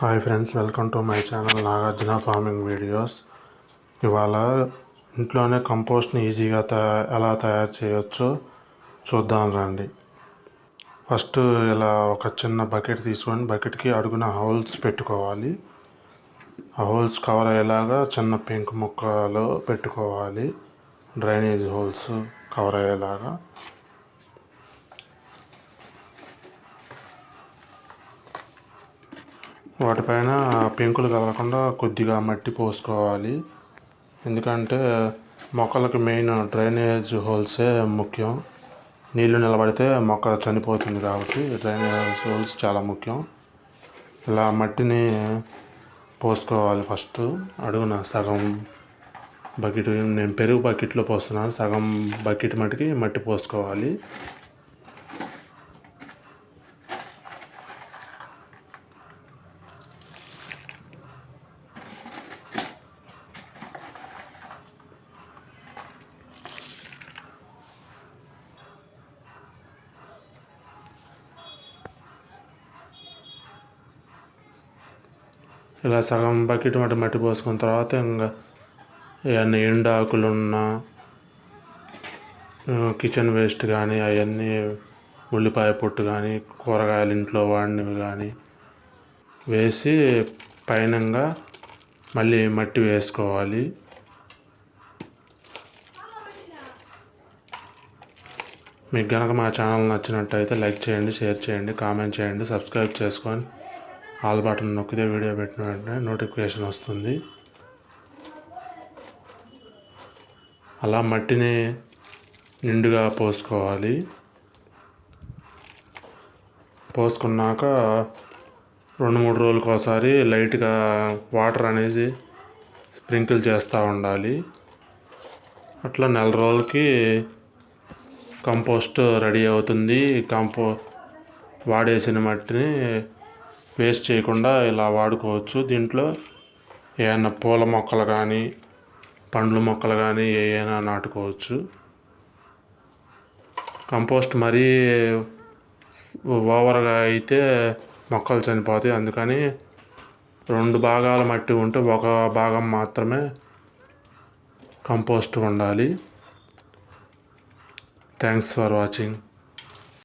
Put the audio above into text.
Hi friends welcome to my channel Nagarjuna farming videos. ఇవాళ ఇంట్లోనే కంపోస్ట్ని ఈజీగా తయా ఎలా తయారు చేయొచ్చో చూద్దాం రండి. ఫస్ట్ ఇలా ఒక చిన్న బకెట్ తీసుకొని బకెట్కి అడుగున హోల్స్ పెట్టుకోవాలి. ఆ హోల్స్ కవర్ అయ్యేలాగా చిన్న పెంకు ముక్కలు పెట్టుకోవాలి. డ్రైనేజ్ హోల్స్ కవర్ అయ్యేలాగా. వాటిపైన పెంకులు కదలకుండా కొద్దిగా మట్టి పోసుకోవాలి. ఎందుకంటే మొక్కలకు మెయిన్ డ్రైనేజ్ హోల్సే ముఖ్యం. నీళ్ళు నిలబడితే మొక్క చనిపోతుంది కాబట్టి డ్రైనేజ్ హోల్స్ చాలా ముఖ్యం. ఇలా మట్టిని పోసుకోవాలి ఫస్ట్. అడుగున సగం బకెట్ నేను పెరుగు బకెట్లో పోస్తున్నాను. సగం బకెట్ మట్టికి మట్టి పోసుకోవాలి. ఇలా సగం బకెట్ మట్టి మట్టి పోసుకున్న తర్వాత ఇంకా ఇవన్నీ ఎండు ఆకులు ఉన్న కిచెన్ వేస్ట్ కానీ అవన్నీ ఉల్లిపాయ పొట్టు కానీ కూరగాయలు ఇంట్లో వాడినవి కానీ వేసి పైనంగా మళ్ళీ మట్టి వేసుకోవాలి. మీకు కనుక మా ఛానల్ నచ్చినట్టయితే లైక్ చేయండి షేర్ చేయండి కామెంట్ చేయండి సబ్స్క్రైబ్ చేసుకొని ఆల్ బటన్ నొక్కితే వీడియో పెట్టిన వెంటనే నోటిఫికేషన్ వస్తుంది. అలా మట్టిని నిండుగా పోసుకోవాలి. పోసుకున్నాక రెండు మూడు రోజులకు ఒకసారి లైట్గా వాటర్ అనేది స్ప్రింకిల్ చేస్తూ ఉండాలి. అట్లా నెల రోజులకి కంపోస్ట్ రెడీ అవుతుంది. కంపో వాడేసిన మట్టిని వేస్ట్ చేయకుండా ఇలా వాడుకోవచ్చు. దీంట్లో ఏమైనా పూల మొక్కలు కానీ పండ్ల మొక్కలు కానీ ఏమైనా నాటుకోవచ్చు. కంపోస్ట్ మరీ ఓవర్గా అయితే మొక్కలు చనిపోతాయి. అందుకని రెండు భాగాల మట్టి ఉంటే ఒక భాగం మాత్రమే కంపోస్ట్ ఉండాలి థ్యాంక్స్ ఫర్ వాచింగ్.